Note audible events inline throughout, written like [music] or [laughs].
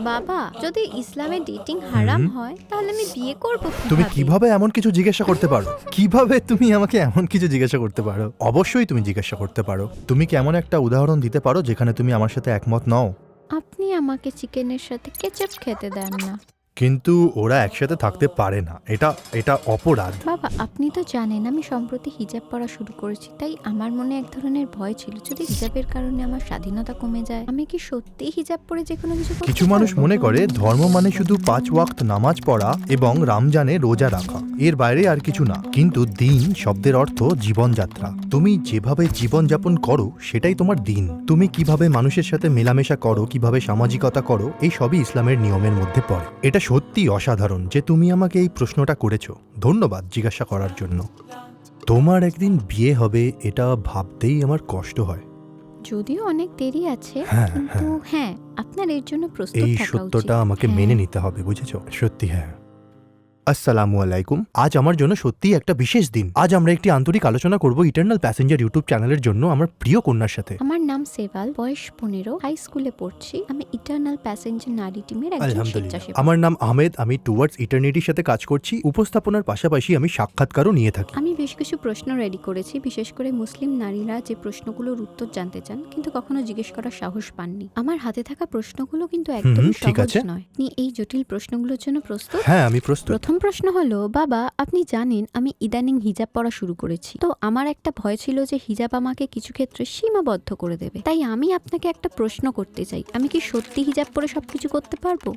বাবা যদি ইসলামে ডেটিং হারাম হয় তাহলে আমি বিয়ে করব তুমি কীভাবে এমন কিছু জিজ্ঞাসা করতে পারো? কীভাবে তুমি আমাকে এমন কিছু জিজ্ঞাসা করতে পারো? অবশ্যই তুমি জিজ্ঞাসা করতে পারো। তুমি কি এমন একটা উদাহরণ দিতে পারো যেখানে তুমি আমার সাথে একমত নও? আপনি আমাকে চিকেনের সাথে কেচাপ খেতে দেন না। কিন্তু ওরা একসাথে থাকতে পারে না। এটা এটা অপরাধ। বাবা আপনি তো জানেন আমি সম্প্রতি হিজাব পরা শুরু করেছি তাই আমার মনে এক ধরনের ভয় ছিল। যদি হিজাবের কারণে আমার স্বাধীনতা কমে যায় আমি কি সত্যি হিজাব পরে যে কোনো কিছু করতে কিছু মানুষ পারব? মনে করে ধর্ম মানে শুধু পাঁচ ওয়াক্ত নামাজ পড়া এবং রমজানে রোজা রাখা। এর বাইরে আর কিছু না। কিন্তু দিন শব্দের অর্থ জীবনযাত্রা। তুমি যেভাবে জীবনযাপন করো সেটাই তোমার দিন। তুমি কীভাবে মানুষের সাথে মেলামেশা করো কীভাবে সামাজিকতা করো এই সবই ইসলামের নিয়মের মধ্যে পড়ে। এটা সত্যি অসাধারণ যে তুমি আমাকে এই প্রশ্নটা করেছ। ধন্যবাদ জিজ্ঞাসা করার জন্য। তোমার একদিন বিয়ে হবে এটা ভাবতেই আমার কষ্ট হয়। যদিও অনেক দেরি আছে হ্যাঁ, কিন্তু হ্যাঁ। আপনার এর জন্য প্রস্তুত এই থাকা সত্যটা আমাকে হ্যাঁ। মেনে নিতে হবে বুঝেছ? সত্যি হ্যাঁ। আসসালামু আলাইকুম। আজ আমার জন্য সত্যিই একটা বিশেষ দিন। আজ আমরা একটি আন্তরিক আলোচনা করব ইটার্নাল প্যাসেঞ্জার ইউটিউব চ্যানেলের জন্য আমার প্রিয় কন্যার সাথে। আমার নাম সেভাল বয়স পনেরো হাই স্কুলে পড়ছি। আমি ইটার্নাল প্যাসেঞ্জার নারী টিমের একজন আলহামদুলিল্লাহ। স্বেচ্ছাসেবক। আমার নাম আহমেদ আমি টুয়ার্ডস ইটার্নিটির সাথে কাজ করছি। উপস্থাপনার পাশাপাশি আমি সাক্ষাৎকারও নিয়ে থাকি। আমি বেশ কিছু প্রশ্ন রেডি করেছি। বিশেষ করে মুসলিম নারীরা যে প্রশ্নগুলোর উত্তর জানতে চান কিন্তু কখনো জিজ্ঞেস করার সাহস পাননি। আমার হাতে থাকা প্রশ্নগুলো কিন্তু একদমই ঠিক সহজ আছে। নয়। আপনি এই জটিল প্রশ্নগুলোর জন্য প্রস্তুত? হ্যাঁ আমি প্রস্তুত। প্রথম প্রশ্ন হলো, বাবা, আপনি জানেন আমি ইদানিং হিজাব পরা শুরু করেছি। তো আমার একটা ভয় ছিল যে হিজাব আমাকে কিছু ক্ষেত্রে সীমাবদ্ধ করে দেবে। তাই আমি আপনাকে একটা প্রশ্ন করতে চাই। আমি কি সত্যি হিজাব পরে সবকিছু করতে পারব?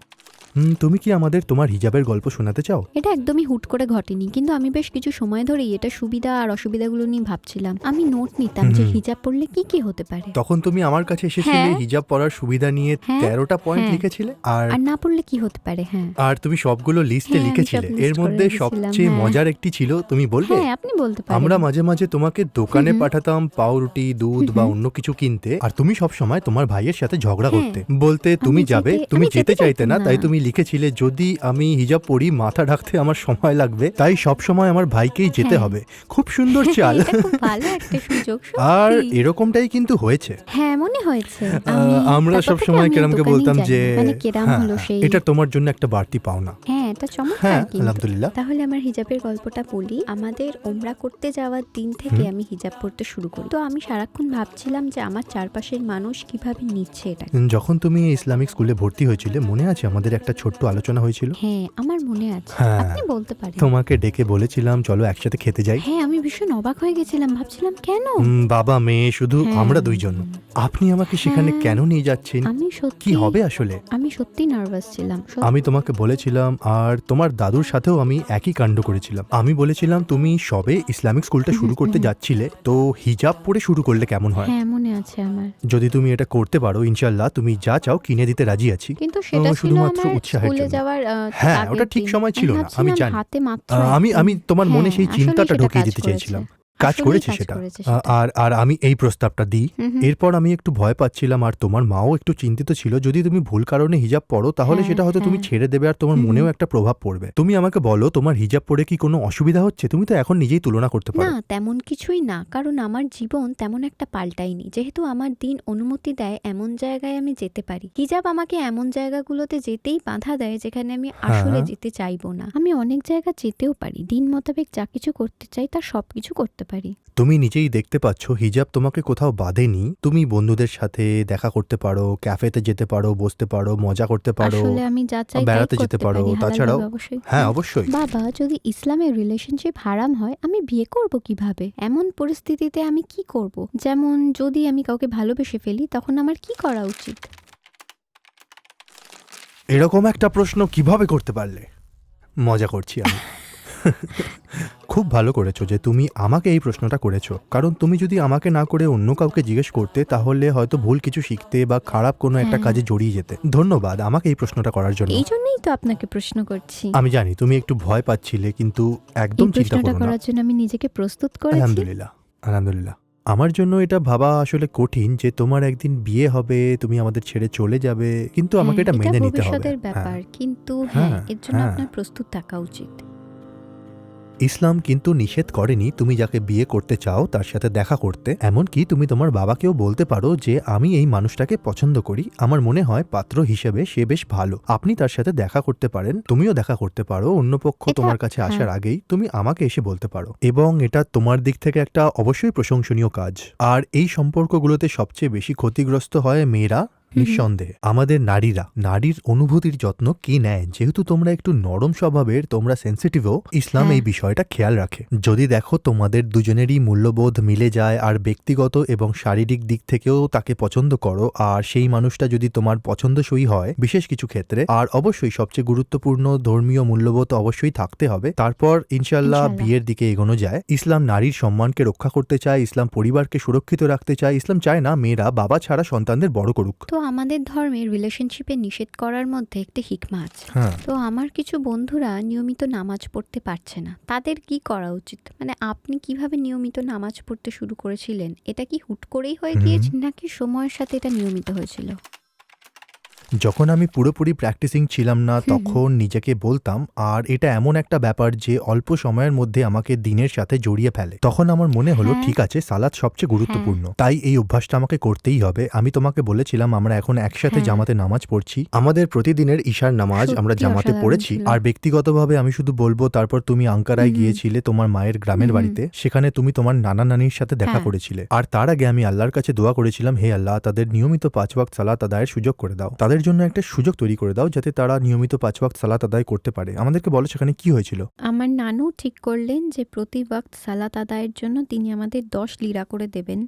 হুম, তুমি কি আমাদের তোমার হিজাবের গল্প শোনাতে চাও এটা একদমই হুট করে ঘটেনি কিন্তু আমি বেশ কিছু সময় ধরেই এটা সুবিধা আর অসুবিধাগুলো নিয়ে ভাবছিলাম আমি নোট নিতাম যে হিজাব পরলে কি কি হতে পারে তখন তুমি আমার কাছে এসেছিলে হ্যাঁ। হিজাব পরার সুবিধা নিয়ে হ্যাঁ, তেরোটা পয়েন্ট হ্যাঁ। লিখেছিলে আর আর না পড়লে কি হতে পারে হ্যাঁ আর তুমি সবগুলো লিস্টে হ্যাঁ, আমি লিখেছিলে এর মধ্যে রেখেছিলাম, সবচেয়ে হ্যাঁ। মজার একটি ছিল তুমি বলবে হ্যাঁ আপনি বলতে পারেন আমরা মাঝে মাঝে তোমাকে দোকানে। পাঠাতাম পাউরুটি দুধ বা অন্য কিছু কিনতে আর তুমি সব সময় তোমার ভাইয়ের সাথে ঝগড়া। করতে বলতে তুমি যাবে তুমি আমি যেতে যেতে চাইতে না তাই না। তুমি লিখেছিলে যদি আমি হিজাব পরি মাথা ঢাকতে আমার সময় লাগবে তাই সব সময় আমার ভাইকেই যেতে হ্যাঁ। হবে। খুব সুন্দর চাল। এটা খুব ভালো একটা সুযোগ [laughs] আর সত্যি। এরকমটাই কিন্তু হয়েছে। হ্যাঁ মনে হয়েছে। আমি আমরা তারপর সব থেকে সময় আমি কেরামকে দোকানেই বলতাম যাই। যে মানে কেরাম হ্যাঁ, হলো সেই এটা তোমার জন্য একটা বাড়তি পাওনা। হ্যাঁ এটা চমৎকার হ্যাঁ কিন্তু। আলহামদুলিল্লাহ। তাহলে আমার হিজাবের গল্পটা বলি। আমাদের ওমরা করতে যাওয়ার দিন থেকে আমি হিজাব পড়তে শুরু করি। তো আমি সারাক্ষণ ভাবছিলাম যে আমার চারপাশের মানুষ কীভাবে নিচ্ছে এটা যখন তুমি ইসলামিক স্কুলে ভর্তি হয়েছিলে মনে আছে আমাদের একটা ছোট্ট আলোচনা হয়েছিল। হ্যাঁ আমার মনে আছে। হ্যাঁ। আপনি বলতে পারেন। তোমাকে ডেকে বলেছিলাম চলো একসাথে খেতে যাই। হ্যাঁ আমি ভীষণ অবাক হয়ে গেছিলাম ভাবছিলাম কেন? উম, বাবা মেয়ে শুধু হ্যাঁ। আমরা দুইজন। আপনি আমাকে সেখানে হ্যাঁ। কেন নিয়ে যাচ্ছেন? আমি সত্যি কি হবে আসলে? আমি সত্যি নার্ভাস ছিলাম সত্যি। আমি তোমাকে বলেছিলাম আর তোমার দাদুর সাথেও আমি একই কাণ্ড করেছিলাম। আমি বলেছিলাম তুমি সবে ইসলামিক স্কুলটা শুরু করতে যাচ্ছিলে তো হিজাব পরে শুরু করলে কেমন হয়? হ্যাঁ মনে আছে আমার। যদি তুমি এটা করতে পারো ইনশাল্লাহ তুমি যা চাও কিনে দিতে রাজি আছি। কিন্তু সেটা ছিল শুধুমাত্র আমার উৎসাহের স্কুলে জন্য। যাওয়ার আহ, হ্যাঁ, আগের ওটা ঠিক দিন। সময় ছিল না, আমি ভাবছিলাম জানি। হাতে মাত্র আমি একদিন। আমি তোমার মনে হ্যাঁ, সেই চিন্তাটা সেটা ঢুকিয়ে কাজ দিতে করেছে। চাইছিলাম কাজ করেছে সেটা। আর আর আমি এই প্রস্তাবটা দিই। এরপর আমি একটু ভয় পাচ্ছিলাম আর তোমার মাও একটু চিন্তিত ছিল। যদি তুমি ভুল কারণে হিজাব পড়ো তাহলে হ্যাঁ, সেটা হয়তো তুমি হ্যাঁ। ছেড়ে দেবে আর তোমার মনেও একটা প্রভাব পড়বে। তুমি আমাকে বলো তোমার হিজাব পরে কি কোনো অসুবিধা হচ্ছে? তুমি তো এখন নিজেই তুলনা করতে পারো। না তেমন কিছুই না। কারণ আমার জীবন তেমন একটা পাল্টায়নি। যেহেতু আমার দিন অনুমতি দেয় এমন জায়গায় আমি যেতে পারি। হিজাব আমাকে এমন জায়গাগুলোতে যেতেই বাধা দেয় যেখানে আমি আসলে হ্যাঁ। যেতে চাইব না। আমি অনেক জায়গা যেতেও পারি। দিন মোতাবেক যা কিছু করতে চাই তার সবকিছু করতে পারি। তুমি নিজেই দেখতে পাচ্ছ হিজাব তোমাকে কোথাও বাঁধেনি। তুমি বন্ধুদের সাথে দেখা করতে পারো ক্যাফেতে যেতে পারো বসতে পারো মজা করতে পারো আসলে আমি যা চাই তাই বেড়াতে করতে যেতে পারো, পারি তাছাড়াও- অবশ্যই। হ্যাঁ অবশ্যই। বাবা যদি ইসলামের রিলেশনশিপ হারাম হয় আমি বিয়ে করব কীভাবে? এমন পরিস্থিতিতে আমি কি করব? যেমন যদি আমি কাউকে ভালোবেসে ফেলি তখন আমার কি করা উচিত? এরকম একটা প্রশ্ন কীভাবে করতে পারলে? মজা করছি আমি। [laughs] [laughs] খুব ভালো করেছ যে তুমি আমাকে এই প্রশ্নটা করেছ। কারণ তুমি যদি আমাকে না করে অন্য কাউকে জিজ্ঞেস করতে তাহলে হয়তো ভুল কিছু শিখতে বা খারাপ কোনো একটা। কাজে জড়িয়ে যেতে। ধন্যবাদ আমাকে এই প্রশ্নটা করার জন্য। এই জন্যই তো আপনাকে প্রশ্ন করছি। আমি জানি তুমি একটু ভয় পাচ্ছিলে কিন্তু একদম এই চিন্তা প্রশ্নটা করো না। করার জন্য আমি নিজেকে প্রস্তুত করেছি। আলহামদুলিল্লাহ আলহামদুলিল্লাহ। আমার জন্য এটা ভাবা আসলে কঠিন যে তোমার একদিন বিয়ে হবে তুমি আমাদের ছেড়ে চলে যাবে কিন্তু আমাকে হ্যাঁ, এটা মেনে নিতে হবে। ভবিষ্যতের হ্যাঁ। ব্যাপার কিন্তু হ্যাঁ হ্যাঁ, এর জন্য হ্যাঁ। আপনার প্রস্তুত থাকা উচিত। ইসলাম কিন্তু নিষেধ করেনি তুমি যাকে বিয়ে করতে চাও তার সাথে দেখা করতে। এমনকি তুমি তোমার বাবাকেও বলতে পারো যে আমি এই মানুষটাকে পছন্দ করি। আমার মনে হয় পাত্র হিসেবে সে বেশ ভালো। আপনি তার সাথে দেখা করতে পারেন তুমিও দেখা করতে পারো। অন্য পক্ষ তোমার কাছে হ্যাঁ। আসার আগেই তুমি আমাকে এসে বলতে পারো। এবং এটা তোমার দিক থেকে একটা অবশ্যই প্রশংসনীয় কাজ। আর এই সম্পর্কগুলোতে সবচেয়ে বেশি ক্ষতিগ্রস্ত হয় মেয়েরা নিঃসন্দেহে। আমাদের নারীরা নারীর অনুভূতির যত্ন কি নেয়? যেহেতু তোমরা একটু নরম স্বভাবের তোমরা সেন্সিটিভও ইসলাম হ্যাঁ। এই বিষয়টা খেয়াল রাখে। যদি দেখো তোমাদের দুজনেরই মূল্যবোধ মিলে যায় আর ব্যক্তিগত এবং শারীরিক দিক থেকেও তাকে পছন্দ করো আর সেই মানুষটা যদি তোমার পছন্দসই হয় বিশেষ কিছু ক্ষেত্রে আর অবশ্যই সবচেয়ে গুরুত্বপূর্ণ ধর্মীয় মূল্যবোধ অবশ্যই থাকতে হবে। তারপর ইনশাল্লাহ ইনশাল্লাহ। বিয়ের দিকে এগোনো যায়। ইসলাম নারীর সম্মানকে রক্ষা করতে চায় ইসলাম পরিবারকে সুরক্ষিত রাখতে চায়। ইসলাম চায় না মেয়েরা বাবা ছাড়া সন্তানদের বড় করুক। তো আমাদের ধর্মে রিলেশনশিপে নিষেধ করার মধ্যে একটি হিকমা আছে। হ্যাঁ। তো আমার কিছু বন্ধুরা নিয়মিত নামাজ পড়তে পারছে না। তাদের কি করা উচিত? মানে আপনি কীভাবে নিয়মিত নামাজ পড়তে শুরু করেছিলেন? এটা কি হুট করেই হয়ে। গিয়েছে নাকি সময়ের সাথে এটা নিয়মিত হয়েছিল? যখন আমি পুরোপুরি প্র্যাকটিসিং ছিলাম না তখন নিজেকে বলতাম আর এটা এমন একটা ব্যাপার যে অল্প সময়ের মধ্যে আমাকে দিনের সাথে জড়িয়ে ফেলে। তখন আমার মনে হলো। ঠিক আছে সালাদ সবচেয়ে গুরুত্বপূর্ণ। তাই এই অভ্যাসটা আমাকে করতেই হবে। আমি তোমাকে বলেছিলাম আমরা এখন একসাথে। জামাতে নামাজ পড়ছি। আমাদের প্রতিদিনের ঈশার নামাজ আমরা জামাতে পড়েছি। আর ব্যক্তিগতভাবে আমি শুধু বলব তারপর তুমি আঙ্কারায় গিয়েছিলে তোমার মায়ের গ্রামের বাড়িতে। সেখানে তুমি তোমার নানা নানির সাথে দেখা হ্যাঁ। করেছিলে। আর তার আগে আমি আল্লাহর কাছে দোয়া করেছিলাম হে আল্লাহ তাদের নিয়মিত পাঁচ ওয়াক্ত সালাত আদায়ের সুযোগ করে দাও। তাদের জন্য একটা সুযোগ তৈরি করে দাও যাতে তারা নিয়মিত পাঁচ ওয়াক্ত সালাত আদায় করতে পারে। আমাদেরকে বলো সেখানে কি হয়েছিল? আমার নানু ঠিক করলেন যে প্রতি ওয়াক্ত সালাত আদায়ের জন্য তিনি আমাদের দশ লিরা করে দেবেন।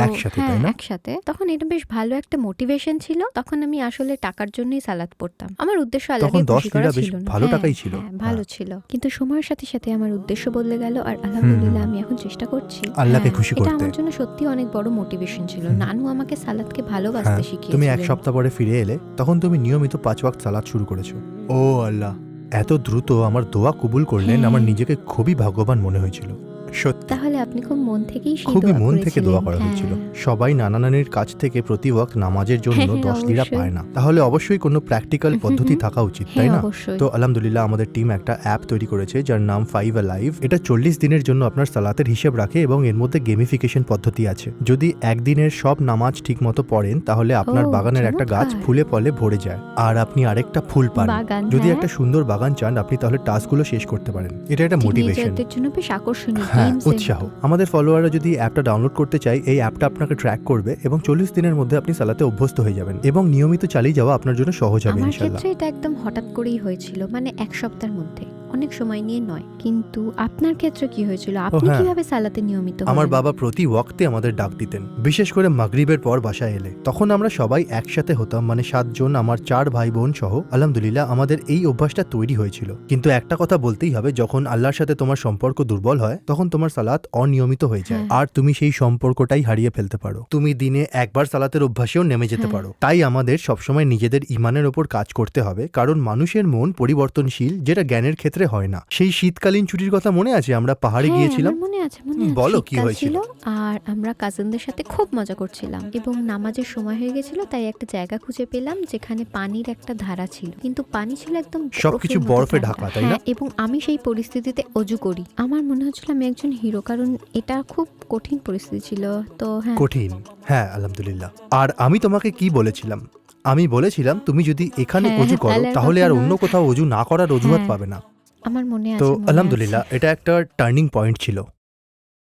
একসাথে, তাই হ্যাঁ না? একসাথে। তখন এটা বেশ ভালো একটা মোটিভেশন ছিল। তখন আমি আসলে টাকার জন্যই সালাদ পড়তাম। আমার উদ্দেশ্য আল্লাহকে তখন 10 খুশি করা ছিল না। ভালো হ্যাঁ, টাকাই ছিল। হ্যাঁ, ভালো। ছিল। কিন্তু সময়ের সাথে সাথে আমার উদ্দেশ্য বদলে গেল আর আলহামদুলিল্লাহ আমি এখন চেষ্টা করছি। আল্লাহকে খুশি এটা করতে। আমার জন্য সত্যি অনেক বড় মোটিভেশন ছিল। নানু আমাকে সালাদকে ভালোবাসতে শিখিয়েছিলেন তুমি এক সপ্তাহ পরে ফিরে এলে তখন তুমি নিয়মিত পাঁচ ওয়াক্ত সালাত শুরু করেছ। ও আল্লাহ এত দ্রুত আমার দোয়া কবুল করলেন। আমার নিজেকে খুবই ভাগ্যবান মনে হয়েছিল। সত্যি। তাহলে আপনি খুব মন থেকেই সেই খুবই দোয়া মন থেকে দোয়া করা হ্যাঁ। হয়েছিল। সবাই নানা নানির কাছ থেকে প্রতি ওয়াক্ত নামাজের জন্য হ্যাঁ, দশ লিরা অবশ্যই। পায় না। তাহলে অবশ্যই কোনো প্র্যাকটিক্যাল পদ্ধতি থাকা উচিত হ্যাঁ তাই না? অবশ্যই। তো আলহামদুলিল্লাহ আমাদের টিম একটা অ্যাপ তৈরি করেছে যার নাম ফাইভ লাইভ এটা চল্লিশ দিনের জন্য আপনার সালাতের হিসেব রাখে এবং এর মধ্যে গেমিফিকেশন পদ্ধতি আছে। যদি একদিনের সব নামাজ ঠিক মতো পড়েন তাহলে আপনার ও, বাগানের একটা গাছ চমৎকার। ফুলে ফলে ভরে যায়। আর আপনি আরেকটা ফুল পান। বাগান যদি হ্যাঁ। একটা সুন্দর বাগান চান আপনি তাহলে টাস্কগুলো শেষ করতে পারেন। এটা একটা মোটিভেশন টিনেজারদের জন্য বেশ আকর্ষণীয়। হ্যাঁ উৎসাহ। আমাদের ফলোয়াররা যদি অ্যাপটা ডাউনলোড করতে চাই এই অ্যাপটা আপনাকে ট্র্যাক করবে এবং চল্লিশ দিনের মধ্যে আপনি সালাতে অভ্যস্ত হয়ে যাবেন এবং নিয়মিত চালিয়ে যাওয়া আপনার জন্য সহজ হবে ক্ষেত্রে এটা একদম হঠাৎ করেই হয়েছিল মানে এক সপ্তাহের মধ্যে। অনেক সময় নিয়ে নয়। কিন্তু আপনার ক্ষেত্রে কি হয়েছিল? আপনি হ্যাঁ। কীভাবে সালাতে নিয়মিত আমার বাবা প্রতি ওয়াক্তে আমাদের ডাক দিতেন। বিশেষ করে মাগরিবের পর বাসায় এলে। তখন আমরা সবাই একসাথে হতাম মানে সাতজন আমার চার ভাই বোন সহ। আলহামদুলিল্লাহ আমাদের এই অভ্যাসটা তৈরি হয়েছিল। কিন্তু একটা কথা বলতেই হবে যখন আল্লাহর সাথে তোমার সম্পর্ক দুর্বল হয় তখন তোমার সালাত অনিয়মিত হয়ে যায়। হ্যাঁ। আর তুমি সেই সম্পর্কটাই হারিয়ে ফেলতে পারো। তুমি দিনে একবার সালাতের অভ্যাসেও নেমে যেতে হ্যাঁ। পারো। তাই আমাদের সবসময় নিজেদের ইমানের ওপর কাজ করতে হবে। কারণ মানুষের মন পরিবর্তনশীল যেটা জ্ঞানের ক্ষেত্রে হয় না। সেই শীতকালীন ছুটির কথা মনে আছে? আমরা পাহাড়ে হ্যাঁ, গিয়েছিলাম। আমার মনে আছে মনে আছে। বলো কি শীতকাল হয়েছিল? ছিল আর আমরা কাজিনদের সাথে খুব মজা করছিলাম এবং নামাজের সময় হয়ে গেছিল তাই একটা জায়গা খুঁজে পেলাম যেখানে পানির একটা ধারা ছিল। কিন্তু পানি ছিল একদম সবকিছু মতো বরফে ঢাকা, তাই না? হ্যাঁ, এবং আমি সেই পরিস্থিতিতে অজু করি। আমার মনে হচ্ছিল আমি একজন হিরো কারণ এটা খুব কঠিন পরিস্থিতি ছিল। তো হ্যাঁ। কঠিন। হ্যাঁ আলহামদুলিল্লাহ। আর আমি তোমাকে কি বলেছিলাম? আমি বলেছিলাম তুমি যদি এখানে হ্যাঁ, অজু করো তাহলে আর তাহলে আর কখনো- অন্য কোথাও অজু না করার অজুহাত হ্যাঁ। পাবে না। আমার মনে আছে তো মনে আলহামদুলিল্লাহ এটা একটা টার্নিং পয়েন্ট ছিল।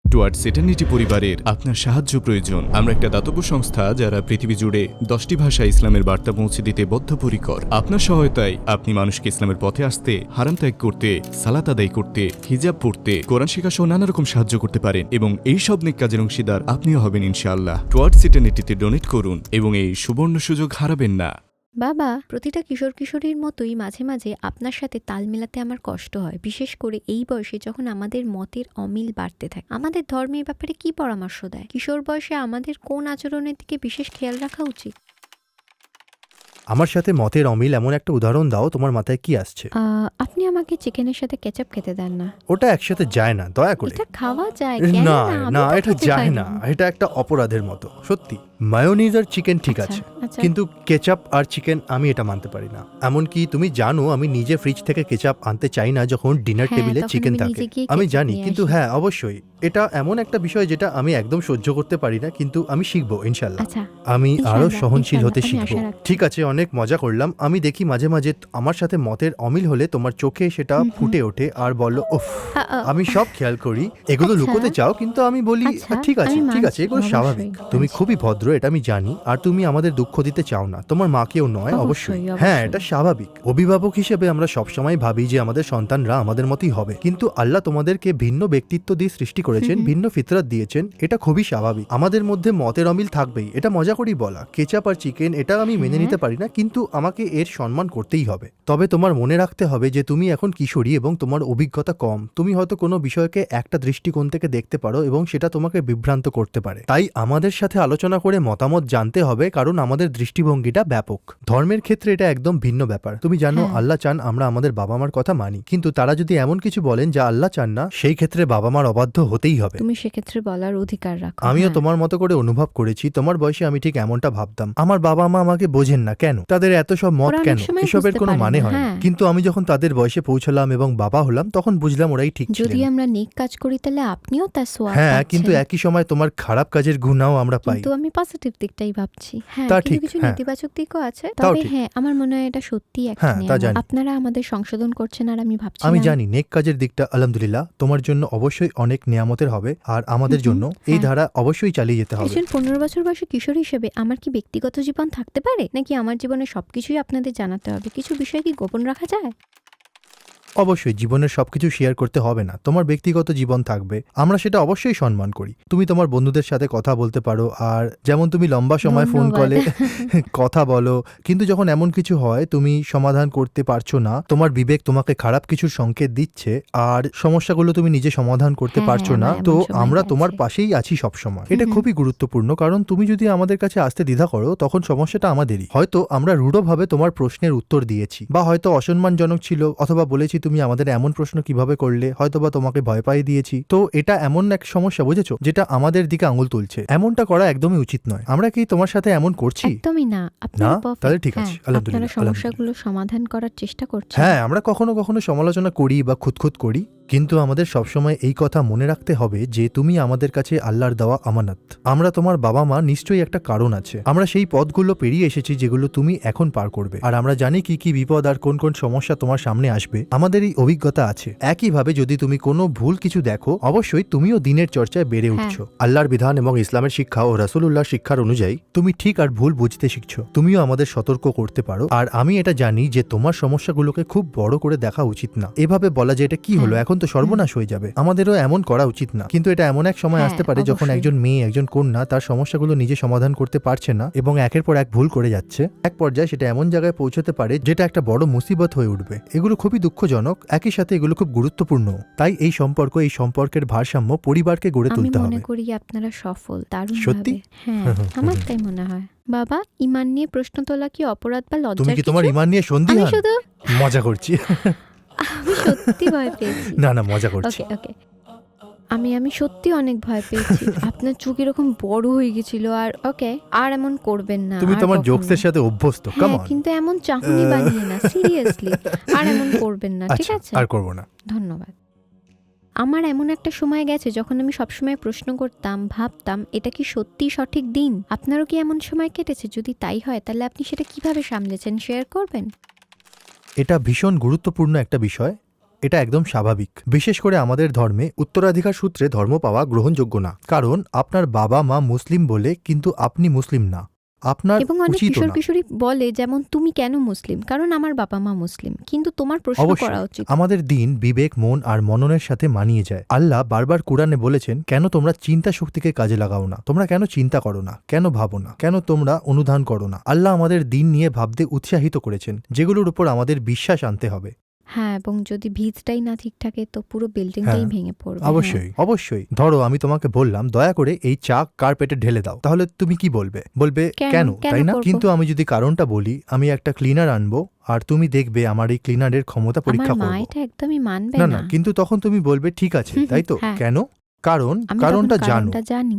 টুয়ার্ডস এটার্নিটি পরিবারের আপনার সাহায্য প্রয়োজন। আমরা একটা দাতব্য সংস্থা যারা পৃথিবী জুড়ে দশটি ভাষা ইসলামের বার্তা পৌঁছে দিতে বদ্ধপরিকর। আপনার সহায়তায় আপনি মানুষকে ইসলামের পথে আসতে হারাম ত্যাগ করতে সালাত আদায় করতে হিজাব পড়তে কোরআন শিখা সহ নানা রকম সাহায্য করতে পারেন এবং এই সব নেক কাজের অংশীদার আপনিও হবেন ইনশাআল্লাহ। টুয়ার্ডস এটার্নিটিতে ডোনেট করুন এবং এই সুবর্ণ সুযোগ হারাবেন না। বাবা প্রতিটা কিশোর কিশোরীর মতোই মাঝে মাঝে আপনার সাথে তাল মেলাতে আমার কষ্ট হয়। বিশেষ করে এই বয়সে যখন আমাদের মতের অমিল বাড়তে থাকে। আমাদের ধর্মের ব্যাপারে কি পরামর্শ দেয়? কিশোর বয়সে আমাদের কোন আচরণের দিকে বিশেষ খেয়াল রাখা উচিত? আমার সাথে মতের অমিল এমন একটা উদাহরণ দাও তোমার মাথায় কি আসছে? আহ, আপনি আমাকে চিকেনের সাথে কেচাপ খেতে দেন না। ওটা একসাথে যায় না দয়া করে। এটা খাওয়া যায় কেন না আমি না তো এটা খেতে যায় পারি না। এটা একটা অপরাধের মতো সত্যি। মায়োনিজ আর চিকেন ঠিক আচ্ছা, আছে আচ্ছা। কিন্তু কেচাপ আর চিকেন আমি এটা মানতে পারি না এমনকি তুমি জানো আমি নিজে ফ্রিজ থেকে কেচাপ আনতে চাই না যখন ডিনার হ্যাঁ, টেবিলে তখন চিকেন থাকে নিজে গিয়ে আমি ketchup জানি নিয়ে কিন্তু আসি। হ্যাঁ অবশ্যই এটা এমন একটা বিষয় যেটা আমি একদম সহ্য করতে পারি না কিন্তু আমি শিখব ইনশাল্লাহ আচ্ছা আমি আরও সহনশীল হতে আমি শিখব আশা রাখছি। ঠিক আছে অনেক মজা করলাম আমি দেখি মাঝে মাঝে আমার সাথে মতের অমিল হলে তোমার চোখে সেটা। ফুটে ওঠে আর বলো উফ আ, আ, আমি সব খেয়াল করি এগুলো আচ্ছা। লুকোতে চাও কিন্তু আমি বলি আচ্ছা, ঠিক আছে আমি ঠিক মানছি, আছে এগুলো অবশ্যই, স্বাভাবিক তুমি মানছি। খুবই ভদ্র এটা আমি জানি আর তুমি আমাদের দুঃখ দিতে চাও না। তোমার মাকেও নয় অবশ্যই হ্যাঁ এটা স্বাভাবিক। অভিভাবক হিসেবে আমরা সবসময় ভাবি যে আমাদের সন্তানরা আমাদের মতোই হবে। কিন্তু আল্লাহ তোমাদেরকে ভিন্ন ব্যক্তিত্ব দিয়ে সৃষ্টি করেছেন। ভিন্ন ফিতরাত দিয়েছেন এটা খুবই স্বাভাবিক। আমাদের মধ্যে মতের অমিল থাকবেই এটা মজা করেই বলা। কেচাপ আর চিকেন এটা আমি মেনে। নিতে পারি না কিন্তু আমাকে এর সম্মান করতেই হবে। তবে তোমার মনে রাখতে হবে যে তুমি এখন কিশোরী এবং তোমার অভিজ্ঞতা কম। তুমি হয়তো কোনো বিষয়কে একটা দৃষ্টিকোণ থেকে দেখতে পারো এবং সেটা তোমাকে বিভ্রান্ত করতে পারে। তাই আমাদের সাথে আলোচনা করে মতামত জানতে হবে কারণ আমাদের দৃষ্টিভঙ্গিটা ব্যাপক। ধর্মের ক্ষেত্রে এটা একদম ভিন্ন ব্যাপার। তুমি জানো হ্যাঁ। আল্লাহ চান আমরা আমাদের বাবা মার কথা মানি। কিন্তু তারা যদি এমন কিছু বলেন যা আল্লাহ চান না সেই ক্ষেত্রে বাবা মার অবাধ্য হতেই হবে। তুমি সেক্ষেত্রে বলার অধিকার রাখো। আমিও হ্যাঁ। তোমার মতো করে অনুভব করেছি তোমার বয়সে আমি ঠিক এমনটা ভাবতাম। আমার বাবা মা আমাকে বোঝেন না কেন? তাদের এত সব মত কেন? এসবের কোনো মানে হয় না। হ্যাঁ। কিন্তু আমি যখন তাদের বয়সে পৌঁছলাম এবং বাবা হলাম তখন বুঝলাম ওরাই ঠিক যদি আমরা নেক কাজ করি তাহলে আপনিও তার সোয়াব হ্যাঁ কিন্তু একই সময় তোমার খারাপ কাজের গুণাও আমরা পাই। কিন্তু আমি পজিটিভ দিকটাই ভাবছি। হ্যাঁ ঠিক, কিছু হ্যাঁ। নেতিবাচক দিকও আছে। তবে হ্যাঁ আমার মনে হয় এটা সত্যি একটা হ্যাঁ। আপনারা আমাদের সংশোধন করছেন আর আমি ভাবছি আমি জানি নেক কাজের দিকটা আলহামদুলিল্লাহ তোমার জন্য অবশ্যই অনেক নিয়ামতের হবে আর আমাদের জন্য এই হ্যাঁ। ধারা অবশ্যই চালিয়ে যেতে হবে। একজন পনেরো বছর বয়সী কিশোর হিসেবে আমার কি ব্যক্তিগত জীবন থাকতে পারে? নাকি আমার জীবনে সবকিছুই আপনাদের জানাতে হবে? কিছু বিষয় কি গোপন রাখা যায়? অবশ্যই জীবনের সবকিছু শেয়ার করতে হবে না। তোমার ব্যক্তিগত জীবন থাকবে। আমরা সেটা অবশ্যই সম্মান করি। তুমি তোমার বন্ধুদের সাথে কথা বলতে পারো আর যেমন তুমি লম্বা সময় ফোন কলে [laughs] কথা বলো কিন্তু যখন এমন কিছু হয় তুমি সমাধান করতে পারছ না তোমার বিবেক তোমাকে খারাপ কিছুর সংকেত দিচ্ছে আর সমস্যাগুলো তুমি নিজে সমাধান করতে হ্যাঁ, পারছ না তো আমরা তোমার পাশেই আছি সব সময় এটা খুবই গুরুত্বপূর্ণ কারণ তুমি যদি আমাদের কাছে আসতে দ্বিধা করো তখন সমস্যাটা আমাদেরই। হয়তো আমরা রূঢ়ভাবে তোমার প্রশ্নের উত্তর দিয়েছি বা হয়তো অসম্মানজনক ছিল অথবা বলেছি তুমি আমাদের এমন প্রশ্ন কীভাবে করলে? হয়তোবা তোমাকে ভয় পাই দিয়েছি। তো এটা এমন এক সমস্যা বুঝেছ? যেটা আমাদের দিকে আঙুল তুলছে। এমনটা করা একদমই উচিত নয়। আমরা কি তোমার সাথে এমন করছি? একদমই না। না? তাহলে ঠিক আছে, হ্যাঁ, আলহামদুলিল্লাহ, সমস্যাগুলো সমাধান করার চেষ্টা করছি হ্যাঁ আমরা কখনো কখনো সমালোচনা করি বা খুঁতখুত করি। কিন্তু আমাদের সবসময় এই কথা মনে রাখতে হবে যে তুমি আমাদের কাছে আল্লাহর দেওয়া আমানত। আমরা তোমার বাবা মা নিশ্চয়ই একটা কারণ আছে। আমরা সেই পথগুলো পেরিয়ে এসেছি যেগুলো তুমি এখন পার করবে। আর আমরা জানি কি কি বিপদ আর কোন কোন সমস্যা তোমার সামনে আসবে। আমাদের এই অভিজ্ঞতা আছে। একইভাবে যদি তুমি কোনো ভুল কিছু দেখো অবশ্যই তুমিও দিনের চর্চায় বেড়ে হ্যাঁ। উঠছো। আল্লাহর বিধান এবং ইসলামের শিক্ষা ও রাসূলুল্লাহর শিক্ষার অনুযায়ী তুমি ঠিক আর ভুল বুঝতে শিখছো। তুমিও আমাদের সতর্ক করতে পারো। আর আমি এটা জানি যে তোমার সমস্যাগুলোকে খুব বড় করে দেখা উচিত না। এভাবে বলা যে এটা কি হলো? হ্যাঁ। এখন তো সর্বনাশ হয়ে যাবে। আমাদেরও এমন করা উচিত না। কিন্তু এটা এমন এক সময় হ্যাঁ, আসতে পারে যখন একজন মেয়ে একজন কন্যা তার সমস্যাগুলো নিজে সমাধান করতে পারছে না এবং একের পর এক ভুল করে যাচ্ছে। এক পর্যায়ে সেটা এমন জায়গায় পৌঁছতে পারে যেটা একটা বড় মুসিবত হয়ে উঠবে। এগুলো খুবই দুঃখজনক। একই সাথে এগুলো খুব গুরুত্বপূর্ণ। তাই এই সম্পর্ক এই সম্পর্কের ভারসাম্য পরিবারকে গড়ে তুলতে মনে হবে। করি আপনারা সফল দারুণ সত্যি? হ্যাঁ আমার তাই মনে হয়। বাবা ইমান নিয়ে প্রশ্ন তোলা কি অপরাধ বা তুমি কি তোমার ইমান নিয়ে সন্ধি শুধু মজা করছি। [laughs] আমি সত্যি ভয় পেয়েছি। না না মজা করছি। ওকে ওকে আমি আমি সত্যি অনেক ভয় পেয়েছি। [laughs] আপনার চোখ এরকম বড় হয়ে গেছিল আর ওকে আর এমন করবেন না তুমি আর তোমার কখনো। জোকসের সাথে অভ্যস্ত হ্যাঁ কেমন কিন্তু এমন চাহনি বানিয়ে না সিরিয়াসলি [laughs] আর এমন করবেন না ঠিক আচ্ছা আছে? আর করব না। ধন্যবাদ। আমার এমন একটা সময় গেছে যখন আমি সবসময় প্রশ্ন করতাম ভাবতাম এটা কি সত্যি সঠিক দিন? আপনারও কি এমন সময় কেটেছে? যদি তাই হয় তাহলে আপনি সেটা কীভাবে সামলেছেন? শেয়ার করবেন? এটা ভীষণ গুরুত্বপূর্ণ একটা বিষয়। এটা একদম স্বাভাবিক। বিশেষ করে আমাদের ধর্মে উত্তরাধিকার সূত্রে ধর্ম পাওয়া গ্রহণযোগ্য না। কারণ আপনার বাবা মা মুসলিম বলে কিন্তু আপনি মুসলিম না। আপনার এবং অনেক কিশোর কিশোরী বলে যেমন তুমি কেন মুসলিম? কারণ আমার বাবা মা মুসলিম কিন্তু তোমার প্রশ্ন করা উচিত। আমাদের দিন বিবেক মন আর মননের সাথে মানিয়ে যায়। আল্লাহ বারবার কোরআনে বলেছেন কেন তোমরা চিন্তা শক্তিকে কাজে লাগাও না? তোমরা কেন চিন্তা করো না? কেন ভাবো না? কেন তোমরা অনুধান করো না? আল্লাহ আমাদের দিন নিয়ে ভাবতে উৎসাহিত করেছেন যেগুলোর উপর আমাদের বিশ্বাস আনতে হবে। হ্যাঁ এবং যদি ভিতটাই না ঠিক থাকে তো পুরো বিল্ডিংটাই হ্যাঁ, ভেঙে পড়বে। অবশ্যই অবশ্যই। ধরো আমি তোমাকে বললাম দয়া করে এই চা কার্পেটে ঢেলে দাও। তাহলে তুমি কি বলবে? বলবে কেন? কেন? কেন তাই না? করব? কিন্তু আমি যদি কারণটা বলি আমি একটা ক্লিনার আনব আর তুমি দেখবে আমার এই ক্লিনারের ক্ষমতা হ্যাঁ। পরীক্ষা আমার মা করব। এটা একদমই মানবে না না না। কিন্তু তখন তুমি বলবে ঠিক আছে তাই তো? হ্যাঁ। কেন? কারণ কারণটা জানো।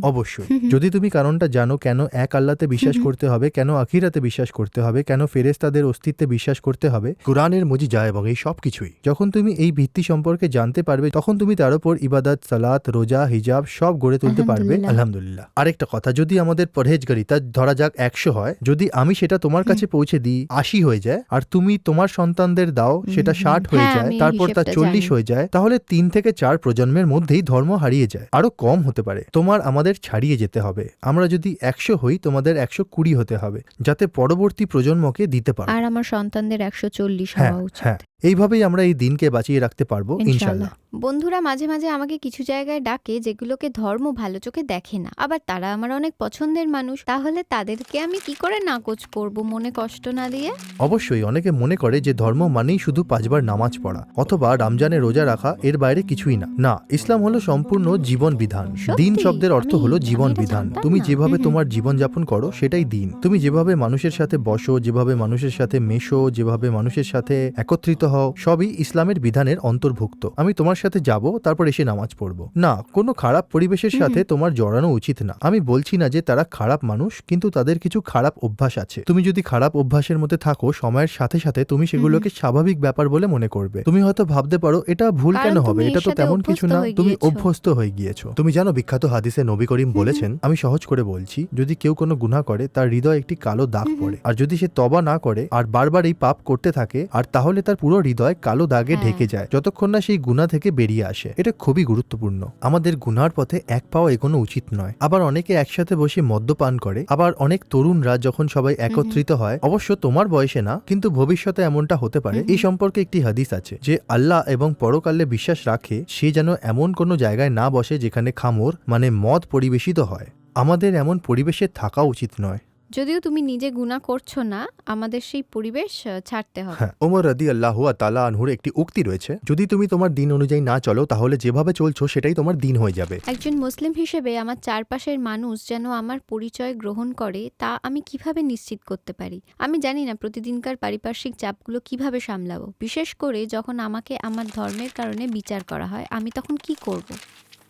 অবশ্যই। যদি তুমি কারণটা জানো কেন এক আল্লাহতে বিশ্বাস। করতে হবে কেন আখিরাতে বিশ্বাস করতে হবে কেন ফেরেস্তাদের অস্তিত্বে বিশ্বাস করতে হবে কোরআনের মজিজা এবং এই সব কিছুই যখন তুমি এই ভিত্তি সম্পর্কে জানতে পারবে তখন তুমি তার উপর ইবাদত সালাত রোজা হিজাব সব গড়ে তুলতে পারবে। আলহামদুলিল্লাহ। আলহামদুলিল্লাহ। আরেকটা কথা যদি আমাদের পরহেজগারিতা ধরা যাক একশো হয় যদি আমি সেটা তোমার কাছে পৌঁছে দিই আশি হয়ে যায় আর তুমি তোমার সন্তানদের দাও সেটা ষাট হয়ে হ্যাঁ, যায় তারপর তা চল্লিশ হয়ে যায় তাহলে তিন থেকে চার প্রজন্মের মধ্যেই ধর্ম হারিয়ে যায়। আরও কম হতে পারে। তোমার আমাদের ছাড়িয়ে যেতে হবে। আমরা যদি একশো হই তোমাদের একশো কুড়ি হতে হবে যাতে পরবর্তী প্রজন্মকে দিতে পারো। আর আমার সন্তানদের একশো চল্লিশ হ্যাঁ হওয়া উচিত। হ্যাঁ। এইভাবেই আমরা এই দিনকে বাঁচিয়ে রাখতে পারব ইনশাল্লাহ। বন্ধুরা মাঝে মাঝে আমাকে কিছু জায়গায় ডাকে যেগুলোকে ধর্ম ভালো চোখে দেখে না। আবার তারা আমার অনেক পছন্দের মানুষ তাহলে তাদেরকে আমি কি করে নাকচ করব মনে কষ্ট না দিয়ে? অবশ্যই অনেকে মনে করে যে ধর্ম মানেই শুধু পাঁচবার নামাজ পড়া অথবা রমজানে রোজা রাখা এর বাইরে কিছুই না। না ইসলাম হলো সম্পূর্ণ জীবন বিধান। দিন শব্দের অর্থ হলো জীবন বিধান। তুমি যেভাবে। তোমার জীবন যাপন করো সেটাই দিন। তুমি যেভাবে মানুষের সাথে বসো যেভাবে মানুষের সাথে মেশো যেভাবে মানুষের সাথে একত্রিত হও সবই ইসলামের বিধানের অন্তর্ভুক্ত। আমি তোমার সাথে যাব তারপর এসে নামাজ পড়ব। না কোনো খারাপ পরিবেশের সাথে তোমার জড়ানো উচিত না। আমি বলছি না যে তারা খারাপ মানুষ কিন্তু তাদের কিছু খারাপ অভ্যাস আছে। তুমি যদি খারাপ অভ্যাসের মধ্যে থাকো সময়ের সাথে সাথে তুমি সেগুলোকে স্বাভাবিক ব্যাপার বলে মনে করবে। তুমি হয়তো ভাবতে পারো এটা ভুল কেন হবে? এটা তো তেমন কিছু না। তুমি অভ্যস্ত হয়ে গিয়েছো। তুমি জানো বিখ্যাত হাদিসে নবী করিম বলেছেন আমি সহজ করে বলছি যদি কেউ কোনো গুনাহ করে তার হৃদয় একটি কালো দাগ। পড়ে। আর যদি সে তবা না করে আর বারবার এই পাপ করতে থাকে আর তাহলে তার পুরো হৃদয় কালো দাগে হ্যাঁ। ঢেকে যায়। যতক্ষণ না সেই গুণা থেকে বেরিয়ে আসে। এটা খুবই গুরুত্বপূর্ণ। আমাদের গুনার পথে এক পাও এগোনো উচিত নয়। আবার অনেকে একসাথে বসে মদ্যপান করে। আবার অনেক তরুণরা যখন সবাই একত্রিত হয় অবশ্য তোমার বয়সে না কিন্তু ভবিষ্যতে এমনটা হতে পারে। এই সম্পর্কে একটি হাদিস আছে যে আল্লাহ এবং পরকালে বিশ্বাস রাখে সে যেন এমন কোনো জায়গায় না বসে যেখানে খামর মানে মদ পরিবেশিত হয়। আমাদের এমন পরিবেশে থাকা উচিত নয়। যদিও তুমি নিজে গুণা করছ না আমাদের সেই পরিবেশ ছাড়তে হবে। হ্যাঁ ওমর রদি আল্লাহ তালা আনহুর একটি উক্তি রয়েছে যদি তুমি তোমার দিন অনুযায়ী না চলো তাহলে যেভাবে চলছো সেটাই তোমার দিন হয়ে যাবে। একজন মুসলিম হিসেবে আমার চারপাশের মানুষ যেন আমার পরিচয় গ্রহণ করে তা আমি কীভাবে নিশ্চিত করতে পারি? আমি জানি না প্রতিদিনকার পারিপার্শ্বিক চাপগুলো কীভাবে সামলাবো। বিশেষ করে যখন আমাকে আমার ধর্মের কারণে বিচার করা হয় আমি তখন কি করব।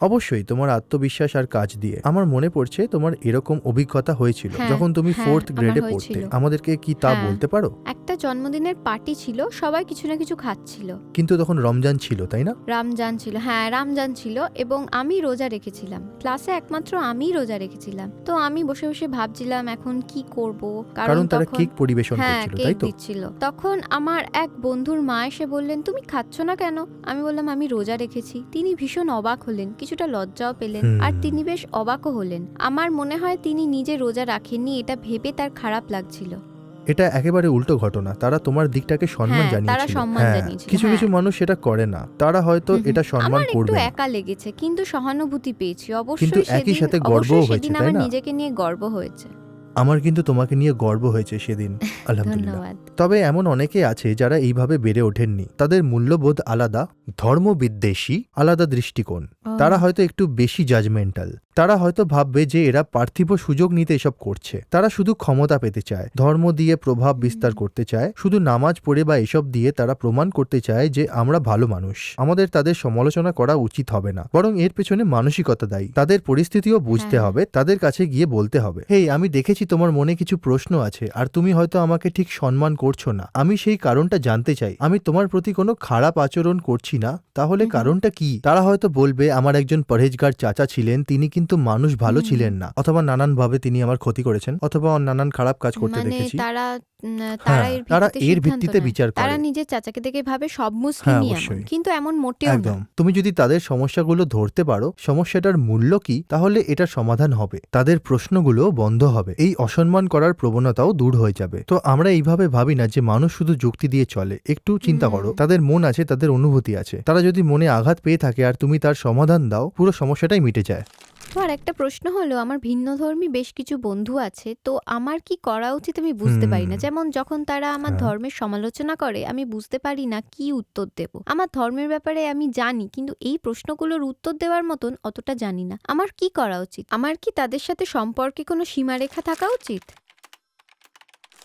অবশ্যই তোমার আত্মবিশ্বাস আর কাজ দিয়ে। আমার মনে পড়ছে তোমার এরকম অভিজ্ঞতা হয়েছিল। হ্যাঁ, যখন তুমি হ্যাঁ, ফোর্থ গ্রেডে পড়তে। আমাদেরকে কি তা হ্যাঁ। বলতে পারো? একটা জন্মদিনের পার্টি ছিল সবাই কিছু না কিছু খাচ্ছিল। কিন্তু তখন রমজান ছিল তাই না? রামজান ছিল হ্যাঁ রামজান ছিল এবং আমি রোজা রেখেছিলাম। ক্লাসে একমাত্র আমি রোজা রেখেছিলাম। তো আমি বসে বসে ভাবছিলাম এখন কি করব? কারণ তারা তখন- কেক পরিবেশন হ্যাঁ করছিল কেক তাই তো? দিচ্ছিল। তখন আমার এক বন্ধুর মা এসে বললেন তুমি খাচ্ছ না কেন? আমি বললাম আমি রোজা রেখেছি। তিনি ভীষণ অবাক হলেন কিছুটা লজ্জাও পেলেন হুম। আর তিনি বেশ অবাকও হলেন। আমার মনে হয় তিনি নিজে রোজা রাখেননি এটা ভেবে তার খারাপ লাগছিল। এটা একেবারে উল্টো ঘটনা তারা তোমার দিকটাকে সম্মান হ্যাঁ, তারা জানিয়েছিল সম্মান হ্যাঁ, জানিয়েছিল, কিছু হ্যাঁ। কিছু মানুষ সেটা করে না তারা হয়তো। এটা সম্মান আমার একটু করবে না। একা লেগেছে কিন্তু সহানুভূতি পেয়েছি অবশ্যই কিন্তু একই সেদিন- সাথে গর্বও অবশ্যই হয়েছে, সেদিন তাই আমার না? নিজেকে নিয়ে গর্ব হয়েছে আমার কিন্তু তোমাকে নিয়ে গর্ব হয়েছে সেদিন [laughs] আলহামদুলিল্লাহ। তবে এমন অনেকে আছে যারা এইভাবে বেড়ে ওঠেননি। তাদের মূল্যবোধ আলাদা ধর্মবিদ্বেষী আলাদা দৃষ্টিকোণ। তারা হয়তো একটু বেশি জাজমেন্টাল তারা হয়তো ভাববে যে এরা পার্থিব সুযোগ নিতে এসব করছে। তারা শুধু ক্ষমতা পেতে চায় ধর্ম দিয়ে প্রভাব বিস্তার করতে চায় শুধু নামাজ পড়ে বা এসব দিয়ে তারা প্রমাণ করতে চায় যে আমরা ভালো মানুষ। আমাদের তাদের সমালোচনা করা উচিত হবে না বরং এর পেছনে মানসিকতা দায়ী। তাদের পরিস্থিতিও বুঝতে হ্যাঁ। হবে তাদের কাছে গিয়ে বলতে হবে হেই আমি দেখেছি তোমার মনে কিছু প্রশ্ন আছে আর তুমি হয়তো আমাকে ঠিক সম্মান করছ না। আমি সেই কারণটা জানতে চাই। আমি তোমার প্রতি কোনো খারাপ আচরণ করছি না? তাহলে। কারণটা কি? তারা হয়তো বলবে আমার একজন পরহেজগার চাচা ছিলেন তিনি কিন্তু মানুষ ভালো ছিলেন না। অথবা নানান ভাবে তিনি আমার ক্ষতি করেছেন অথবা নানান খারাপ কাজ করতে মানে দেখেছি। তারা তারা হ্যাঁ, এর তারা ভিত্তিতে এর ভিত্তিতে নেয়। বিচার তারা করে। নিজের চাচাকে দেখে ভাবে সব মুসলিমই এমন অবশ্যই। কিন্তু এমন মোটেও না। একদম। তুমি যদি তাদের সমস্যাগুলো ধরতে পারো সমস্যাটার মূল্য কি? তাহলে এটার সমাধান হবে। তাদের প্রশ্নগুলো বন্ধ হবে। এই অসম্মান করার প্রবণতাও দূর হয়ে যাবে। তো আমরা এইভাবে ভাবি না যে মানুষ শুধু যুক্তি দিয়ে চলে। একটু চিন্তা করো। তাদের মন আছে তাদের অনুভূতি আছে। তারা যদি মনে আঘাত পেয়ে থাকে আর তুমি তার সমাধান দাও পুরো সমস্যাটাই মিটে যায়। তো আর একটা প্রশ্ন হলো আমার ভিন্ন ধর্মী বেশ কিছু বন্ধু আছে তো আমার কি করা উচিত আমি বুঝতে পারি না। যেমন যখন তারা আমার হ্যাঁ। ধর্মের সমালোচনা করে আমি বুঝতে পারি না কি উত্তর দেব। আমার ধর্মের ব্যাপারে আমি জানি কিন্তু এই প্রশ্নগুলোর উত্তর দেওয়ার মতন অতটা জানি না। আমার কি করা উচিত? আমার কি তাদের সাথে সম্পর্কে কোনো সীমারেখা থাকা উচিত?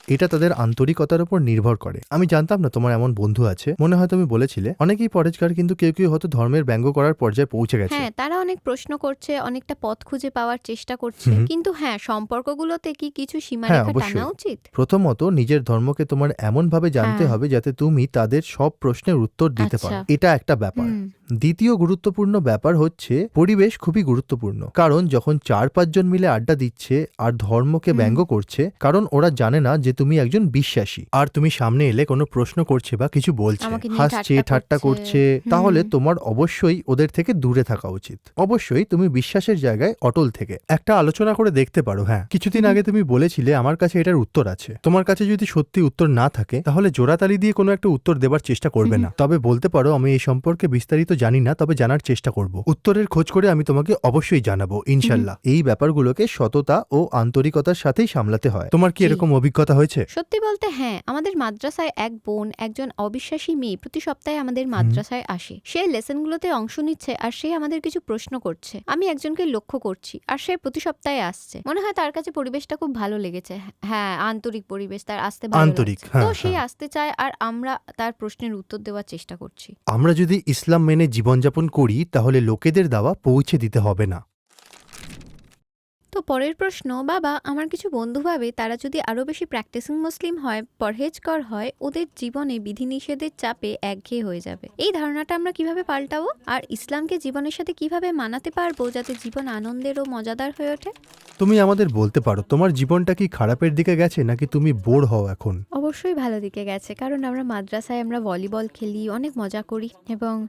এটা তাদের আন্তরিকতার উপর নির্ভর করে। আমি জানতাম না তোমার এমন বন্ধু আছে। মনে হয় তুমি বলেছিলে অনেকেই পরেজগার কিন্তু কেউ কেউ হয়তো ধর্মের ব্যঙ্গ করার পর্যায়ে পৌঁছে গেছে। হ্যাঁ তারা অনেক প্রশ্ন করছে অনেকটা পথ খুঁজে পাওয়ার চেষ্টা করছে। কিন্তু হ্যাঁ সম্পর্কগুলোতে কি কিছু সীমারেখা হ্যাঁ। টানা উচিত? প্রথমত নিজের ধর্মকে তোমার এমন ভাবে জানতে হ্যাঁ। হবে যাতে তুমি তাদের সব প্রশ্নের উত্তর দিতে পারো। আচ্ছা। এটা একটা ব্যাপার। দ্বিতীয় গুরুত্বপূর্ণ ব্যাপার হচ্ছে পরিবেশ খুবই গুরুত্বপূর্ণ। কারণ যখন চার পাঁচজন মিলে আড্ডা দিচ্ছে আর ধর্মকে ব্যঙ্গ করছে কারণ ওরা জানে না যে তুমি একজন বিশ্বাসী। আর তুমি সামনে এলে কোনো প্রশ্ন করছে বা কিছু বলছে আমাকে নিয়ে হাসছে ঠাট্টা ঠাট্টা করছে। করছে তাহলে তোমার অবশ্যই ওদের থেকে দূরে থাকা উচিত। অবশ্যই তুমি বিশ্বাসের জায়গায় অটল থেকে। একটা আলোচনা করে দেখতে পারো হ্যাঁ। কিছুদিন আগে তুমি বলেছিলে আমার কাছে এটার উত্তর আছে। তোমার কাছে যদি সত্যি উত্তর না থাকে তাহলে জোড়াতালি দিয়ে কোনো একটা উত্তর দেবার চেষ্টা করবে না। তবে বলতে পারো আমি এই সম্পর্কে বিস্তারিত জানি না তবে জানার চেষ্টা করব। উত্তরের খোঁজ করে আমি তোমাকে অবশ্যই জানাব ইনশাল্লাহ। এই ব্যাপারগুলোকে সততা ও আন্তরিকতার সাথেই সামলাতে হয়। তোমার কি এরকম অভিজ্ঞতা হয়েছে? সত্যি বলতে হ্যাঁ আমাদের মাদ্রাসায় এক বোন একজন অবিশ্বাসী মেয়ে প্রতি সপ্তাহে আমাদের মাদ্রাসায় আসে। সে লেসনগুলোতে অংশ নিচ্ছে আর সে আমাদের কিছু প্রশ্ন করছে। আমি একজনকে লক্ষ্য করছি আর সে প্রতি সপ্তাহে আসছে। মনে হয় তার কাছে পরিবেশটা খুব ভালো লেগেছে। হ্যাঁ আন্তরিক পরিবেশ তার আসতে ভালো আন্তরিক, লাগছে। হ্যাঁ, তো সে হ্যাঁ। আসতে চায় আর আমরা তার প্রশ্নের উত্তর দেওয়ার চেষ্টা করছি। আমরা যদি ইসলাম মেনে জীবনযাপন করি তাহলে লোকেদের দাওয়া পৌঁছে দিতে হবে না। তো পরের প্রশ্ন বাবা আমার কিছু বন্ধু ভাবে তারা যদি আরও বেশি প্র্যাকটিসিং মুসলিম হয় পরহেজকর হয় ওদের জীবনে বিধিনিষেধের চাপে একঘেয়ে হয়ে যাবে। এই ধারণাটা আমরা কীভাবে পাল্টাবো? আর ইসলামকে জীবনের সাথে কীভাবে মানাতে পারব যাতে জীবন আনন্দের ও মজাদার হয়ে ওঠে? তুমি আমাদের বলতে পারো তোমার জীবনটা কি খারাপের দিকে গেছে নাকি তুমি বোর হও এখন? অবশ্যই ভালো দিকে গেছে কারণ আমরা মাদ্রাসায় আমরা ভলিবল খেলি অনেক মজা করি এবং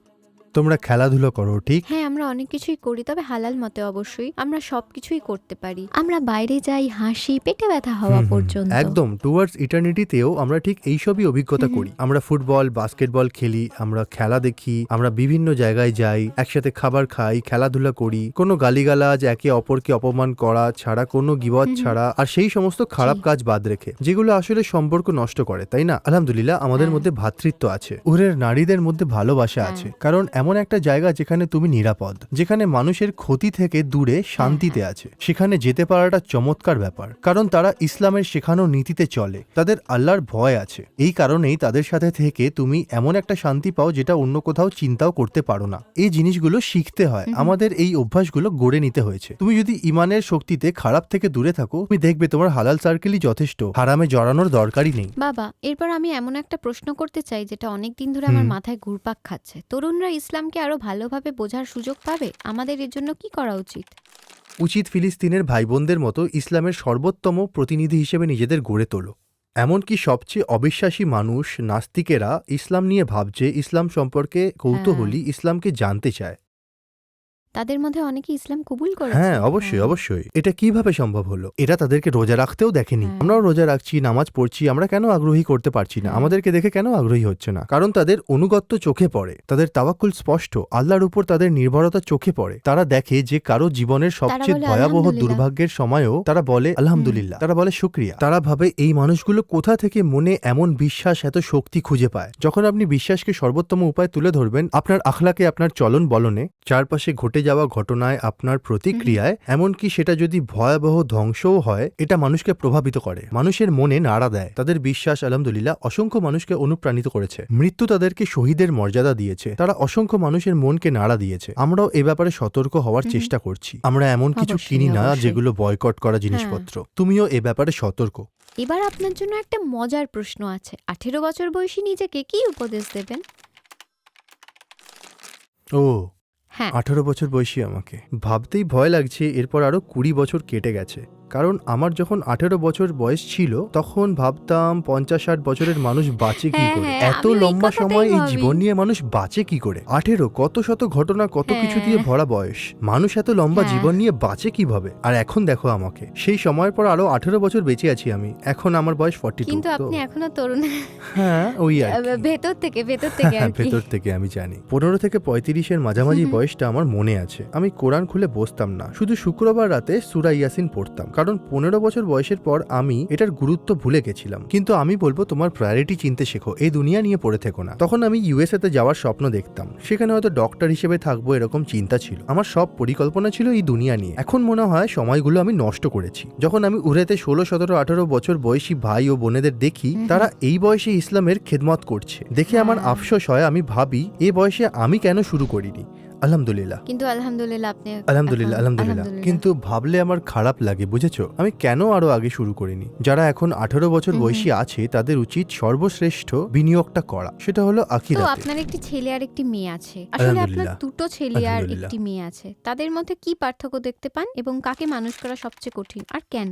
তোমরা খেলাধুলো করো ঠিক? হ্যাঁ আমরা অনেক কিছুই করি তবে হালাল মতে অবশ্যই আমরা সবকিছুই করতে পারি। আমরা বাইরে যাই হাসি পেটে ব্যথা হওয়া পর্যন্ত। একদম টুয়ার্ডস ইটার্নিটিতেও আমরা ঠিক এইসবই অভিজ্ঞতা। করি। আমরা ফুটবল বাস্কেটবল খেলি আমরা খেলা দেখি আমরা বিভিন্ন জায়গায় যাই একসাথে খাবার খাই খেলাধুলা করি। কোনো গালিগালাজ একে অপরকে অপমান করা ছাড়া কোনো গিবত। ছাড়া আর সেই সমস্ত খারাপ কাজ বাদ রেখে যেগুলো আসলে সম্পর্ক নষ্ট করে তাই না? আলহামদুলিল্লাহ আমাদের হ্যাঁ। মধ্যে ভ্রাতৃত্ব আছে। উরের নারীদের মধ্যে ভালোবাসা হ্যাঁ। আছে। কারণ এমন একটা জায়গা যেখানে তুমি নিরাপদ যেখানে মানুষের ক্ষতি থেকে দূরে শান্তিতে। আছে। সেখানে যেতে পারাটা চমৎকার ব্যাপার কারণ তারা ইসলামের শেখানো নীতিতে চলে। তাদের আল্লাহর ভয় আছে। এই কারণেই তাদের সাথে থেকে তুমি এমন একটা শান্তি পাও যেটা অন্য কোথাও চিন্তাও করতে পারো না। এই জিনিসগুলো শিখতে হয়। আমাদের এই অভ্যাসগুলো গড়ে নিতে হয়েছে। তুমি যদি ইমানের শক্তিতে খারাপ থেকে দূরে থাকো তুমি দেখবে তোমার হালাল সার্কেলই যথেষ্ট। হারামে জড়ানোর দরকারই নেই। বাবা এরপর আমি এমন একটা প্রশ্ন করতে চাই যেটা অনেক দিন ধরে আমার মাথায় ঘুরপাক খাচ্ছে। তরুণরা ইসলামকে আরও ভালোভাবে বোঝার সুযোগ পাবে? আমাদের এর জন্য কি করা উচিত? উচিত ফিলিস্তিনের ভাই বোনদের মতো ইসলামের সর্বোত্তম প্রতিনিধি হিসেবে নিজেদের গড়ে তোলো। এমনকি সবচেয়ে অবিশ্বাসী মানুষ নাস্তিকেরা ইসলাম নিয়ে ভাবছে ইসলাম সম্পর্কে কৌতূহলী ইসলামকে জানতে চায়। তাদের মধ্যে অনেকে ইসলাম কবুল করেছে। হ্যাঁ অবশ্যই অবশ্যই। এটা কীভাবে সম্ভব হলো? এটা তাদেরকে রোজা রাখতেও দেখেনি। হ্যাঁ। আমরাও রোজা রাখছি নামাজ পড়ছি আমরা কেন আগ্রহী করতে পারছি না? হ্যাঁ। আমাদেরকে দেখে কেন আগ্রহী হচ্ছে না? কারণ তাদের অনুগত্য চোখে পড়ে। তাদের তাওয়াক্কুল স্পষ্ট। আল্লাহর উপর তাদের নির্ভরতা চোখে পড়ে। তারা দেখে যে কারও জীবনের সবচেয়ে ভয়াবহ দুর্ভাগ্যের সময়ও তারা বলে আলহামদুলিল্লাহ। তারা বলে শুক্রিয়া। তারা ভাবে এই মানুষগুলো কোথা থেকে মনে এমন বিশ্বাস এত শক্তি খুঁজে পায়? যখন আপনি বিশ্বাসকে সর্বোত্তম উপায় তুলে ধরবেন আপনার আখলাকে আপনার চলন বলনে চারপাশে ঘটে যাওয়া ঘটনায় আপনার প্রতিক্রিয়ায় এমনকি সেটা যদি ভয়াবহ ধ্বংসও হয় এটা মানুষকে প্রভাবিত করে। মানুষের মনে নাড়া দেয়। তাদের বিশ্বাস আলহামদুলিল্লাহ অসংখ্য মানুষকে অনুপ্রাণিত করেছে। মৃত্যু তাদেরকে শহীদের মর্যাদা দিয়েছে। তারা অসংখ্য মানুষের মনকে নাড়া দিয়েছে। আমরাও এ ব্যাপারে সতর্ক হওয়ার। চেষ্টা করছি। আমরা এমন কিছু কিনি না হ্যাঁ। যেগুলো বয়কট করা জিনিসপত্র। তুমিও এ ব্যাপারে সতর্ক। এবার আপনার জন্য একটা মজার প্রশ্ন আছে। আঠেরো বছর বয়সী নিজেকে কি উপদেশ দেবেন? ও হ্যাঁ। আঠারো বছর বয়সী আমাকে। ভাবতেই ভয় লাগছে এরপর আরও কুড়ি বছর কেটে গেছে। কারণ আমার যখন আঠেরো বছর বয়স ছিল তখন ভাবতাম পঞ্চাশ ষাট বছরের মানুষ বাঁচে কি হ্যাঁ, করে? হ্যাঁ, এত লম্বা সময় এই জীবন নিয়ে মানুষ বাঁচে কি করে? আঠেরো কত শত ঘটনা কত কিছু দিয়ে হ্যাঁ। ভরা বয়স। মানুষ এত লম্বা হ্যাঁ। জীবন নিয়ে বাঁচে কীভাবে? আর এখন দেখো আমাকে। সেই সময়ের পর আরও আঠেরো বছর বেঁচে আছি আমি। এখন আমার বয়স ফর্টি কিন্তু আপনি এখনও তরুণ। হ্যাঁ ওই আর ভেতর থেকে ভেতর থেকে ভেতর থেকে আমি জানি। পনেরো থেকে পঁয়ত্রিশের মাঝামাঝি। বয়সটা আমার মনে আছে। আমি কোরআন খুলে বসতাম না। শুধু শুক্রবার রাতে সুরা ইয়াসিন পড়তাম। কারণ পনেরো বছর বয়সের পর আমি এটার গুরুত্ব ভুলে গেছিলাম। কিন্তু আমি বলব তোমার প্রায়োরিটি চিনতে শেখো এই দুনিয়া নিয়ে পড়ে থেকো না। তখন আমি ইউএসএ তে যাওয়ার স্বপ্ন দেখতাম। সেখানে হয়তো ডক্টর হিসেবে থাকব এরকম চিন্তা ছিল। আমার সব পরিকল্পনা ছিল এই দুনিয়া নিয়ে। এখন মনে হয় সময়গুলো আমি নষ্ট করেছি। যখন আমি উড়েতে ষোলো সতেরো আঠারো বছর বয়সী ভাই ও বোনেদের দেখি তারা এই বয়সে ইসলামের খেদমত করছে। দেখে আমার হ্যাঁ। আফসোস হয় আমি ভাবি এ বয়সে আমি কেন শুরু করিনি? আলহামদুলিল্লাহ। কিন্তু আলহামদুলিল্লাহ আপনি আলহামদুলিল্লাহ আলহামদুলিল্লাহ। কিন্তু ভাবলে আমার খারাপ লাগে বুঝেছ? আমি কেন আরও আগে শুরু করিনি? যারা এখন আঠারো বছর। বয়সী আছে তাদের উচিত সর্বশ্রেষ্ঠ বিনিয়োগটা করা। সেটা হলো তো আপনার একটি ছেলে আর একটি মেয়ে আছে। আসলে আপনার। দুটো ছেলে আর একটি মেয়ে আছে। তাদের মধ্যে কি পার্থক্য দেখতে পান এবং কাকে মানুষ করা সবচেয়ে কঠিন? আর কেন?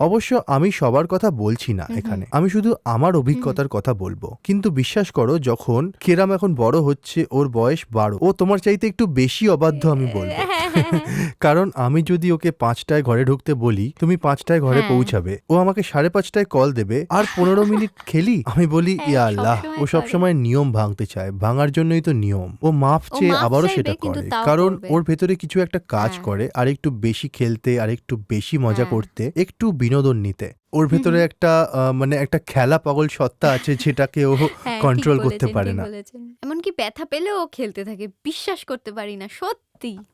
অবশ্য আমি সবার কথা বলছি না। এখানে আমি শুধু আমার অভিজ্ঞতার কথা বলব কিন্তু বিশ্বাস করো যখন কেরাম এখন বড় হচ্ছে ওর বয়স বারো ও তোমার চাইতে একটু বেশি অবাধ্য আমি বলব হ্যাঁ। [laughs] কারণ আমি যদি ওকে পাঁচটায় ঘরে ঢুকতে বলি তুমি পাঁচটায় ঘরে হ্যাঁ। পৌঁছাবে ও আমাকে সাড়ে পাঁচটায় কল দেবে আর পনেরো [laughs] মিনিট খেলি আমি বলি হ্যাঁ, ইয়া আল্লাহ ও করে। সবসময় নিয়ম ভাঙতে চায় ভাঙার জন্যই তো নিয়ম ও মাফ ও চেয়ে আবারও চাইবে, সেটা কিন্তু করে তাও কারণ করবে। ওর ভেতরে কিছু একটা কাজ হ্যাঁ। করে আর একটু বেশি খেলতে আর একটু বেশি মজা হ্যাঁ। করতে একটু বিনোদন নিতে ওর ভেতরে একটা আহ, মানে একটা খেলা পাগল সত্তা আছে যেটাকে ও হ্যাঁ, ঠিক কন্ট্রোল করতে বলেছেন, পারে ঠিক না বলেছেন। এমনকি ব্যথা পেলেও ও খেলতে থাকে বিশ্বাস করতে পারি না সত্যি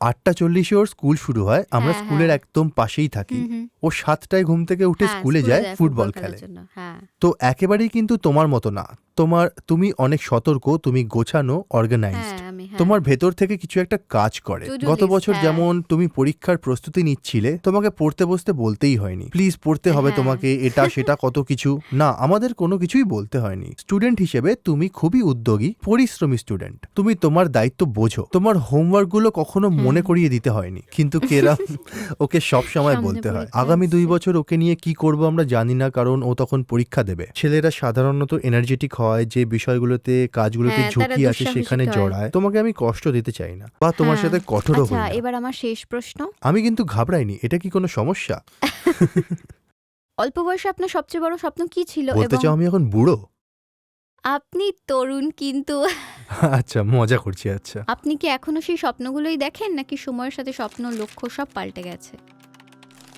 আটটা চল্লিশে ওর স্কুল শুরু হয় আমরা হ্যাঁ, স্কুলের হ্যাঁ। একদম পাশেই থাকি। ও সাতটায় ঘুম থেকে উঠে হ্যাঁ, স্কুলে যায় ফুটবল খেলে। জন্য, হ্যাঁ। তো একেবারেই কিন্তু তোমার মতো না। তোমার তুমি অনেক সতর্ক তুমি গোছানো অর্গানাইজড হ্যাঁ তোমার ভেতর থেকে কিছু একটা কাজ করে। গত বছর হ্যাঁ। যেমন তুমি পরীক্ষার প্রস্তুতি নিচ্ছিলে তোমাকে পড়তে বসতে বলতেই হয়নি। প্লিজ পড়তে হবে হ্যাঁ। তোমাকে এটা সেটা কত কিছু। না আমাদের কোনো কিছুই বলতে হয়নি। স্টুডেন্ট হিসেবে তুমি খুবই উদ্যোগী পরিশ্রমী স্টুডেন্ট তুমি তোমার দায়িত্ব বোঝো। তোমার হোমওয়ার্কগুলো কখনো মনে করিয়ে দিতে হয়নি। কিন্তু কেরাম [laughs] ওকে সব সময় বলতে হয়। আগামী দুই বছর ওকে নিয়ে কি করব আমরা জানি না কারণ ও তখন পরীক্ষা দেবে। ছেলেরা সাধারণত এনার্জেটিক হয় যে বিষয়গুলোতে কাজগুলোতে হ্যাঁ, ঝুঁকি আছে সেখানে জড়ায়। তোমাকে আমি কষ্ট দিতে চাই না। বা তোমার হ্যাঁ। সাথে কঠোরও আচ্ছা হই না। এবার আমার শেষ প্রশ্ন। আমি কিন্তু ঘাবড়াইনি এটা কি কোনো সমস্যা? [laughs] অল্প বয়সে আপনার সবচেয়ে বড় স্বপ্ন কি ছিল বলতে এবং চাও আমি এখন বুড়ো? আপনি তরুণ কিন্তু। [laughs] আচ্ছা মজা করছি আচ্ছা। আপনি কি এখনও সেই স্বপ্নগুলোই দেখেন নাকি সময়ের সাথে স্বপ্ন লক্ষ্য সব পাল্টে গেছে?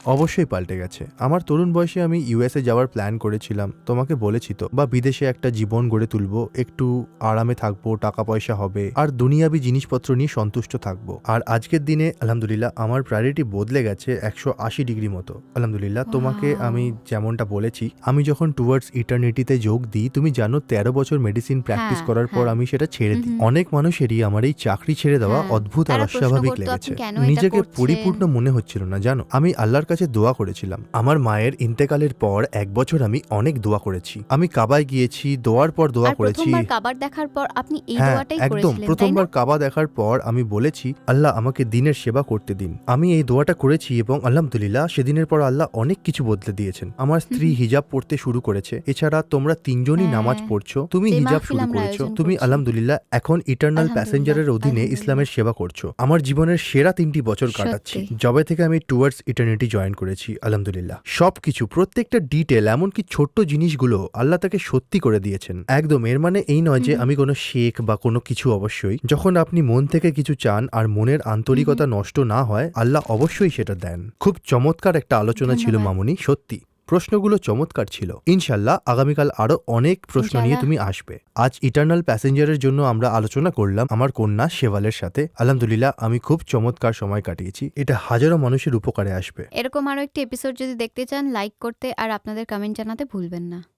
অবশ্যই পাল্টে গেছে। আমার তরুণ বয়সে আমি ইউএসএ যাওয়ার প্ল্যান করেছিলাম। তোমাকে বলেছি তো বা বিদেশে একটা জীবন গড়ে তুলবো একটু আরামে থাকব টাকা পয়সা হবে আর দুনিয়াবি জিনিসপত্র নিয়ে সন্তুষ্ট থাকব। আর আজকের দিনে আলহামদুলিল্লাহ আমার প্রায়োরিটি বদলে গেছে একশো আশি ডিগ্রি মতো। আলহামদুলিল্লাহ তোমাকে আমি যেমনটা বলেছি আমি যখন টুয়ার্ডস ইটার্নিটিতে যোগ দিই তুমি জানো তেরো বছর মেডিসিন প্র্যাকটিস করার পর হ্যাঁ। আমি সেটা ছেড়ে দিই। অনেক মানুষেরই আমার এই চাকরি ছেড়ে দেওয়া হ্যাঁ, অদ্ভুত আর অস্বাভাবিক লেগেছে। নিজেকে পরিপূর্ণ মনে হচ্ছিল না জানো? আমি আল্লাহর কাছে দোয়া করেছিলাম। আমার মায়ের ইন্তেকালের পর এক বছর আমি অনেক দোয়া করেছি। আমি কাবায় গিয়েছি দোয়ার পর দোয়া করেছি। কাবার দেখার পর আপনি এই হ্যাঁ দোয়াটাই একদম। প্রথমবার কাবা দেখার পর আমি বলেছি আল্লাহ আমাকে দিনের সেবা করতে দিন। আমি এই দোয়াটা করেছি এবং আলহামদুলিল্লাহ সেদিনের পর আল্লাহ অনেক কিছু বদলে দিয়েছেন। আমার স্ত্রী হিজাব পড়তে শুরু করেছে। এছাড়া তোমরা তিনজনই হ্যাঁ। নামাজ পড়ছো। তুমি হিজাব শুরু করেছ। তুমি আলহামদুলিল্লাহ এখন ইটার্নাল প্যাসেঞ্জারের অধীনে ইসলামের সেবা করছ। আমার জীবনের সেরা তিনটি বছর কাটাচ্ছি। জবে থেকে আমি টুয়ার্ডস ইটার্নিটি জয়েন করেছি আলহামদুলিল্লাহ। সবকিছু প্রত্যেকটা ডিটেল এমনকি ছোট্ট জিনিসগুলো আল্লাহ তাকে সত্যি করে দিয়েছেন। একদম এর মানে এই নয় যে আমি কোনো শেখ বা কোনো কিছু অবশ্যই। যখন আপনি মন থেকে কিছু চান আর মনের আন্তরিকতা নষ্ট না হয় আল্লাহ অবশ্যই সেটা দেন। খুব চমৎকার একটা আলোচনা ছিল মামুনি সত্যি। প্রশ্নগুলো চমৎকার ছিল। ইনশাল্লাহ আগামীকাল আরও অনেক প্রশ্ন নিয়ে তুমি আসবে। আজ ইটার্নাল প্যাসেঞ্জারের জন্য আমরা আলোচনা করলাম আমার কন্যা শেওয়ালের সাথে। আলহামদুলিল্লাহ আমি খুব চমৎকার সময় কাটিয়েছি। এটা হাজারো মানুষের উপকারে আসবে। এরকম আরও একটি এপিসোড যদি দেখতে চান লাইক করতে আর আপনাদের কমেন্ট জানাতে ভুলবেন না।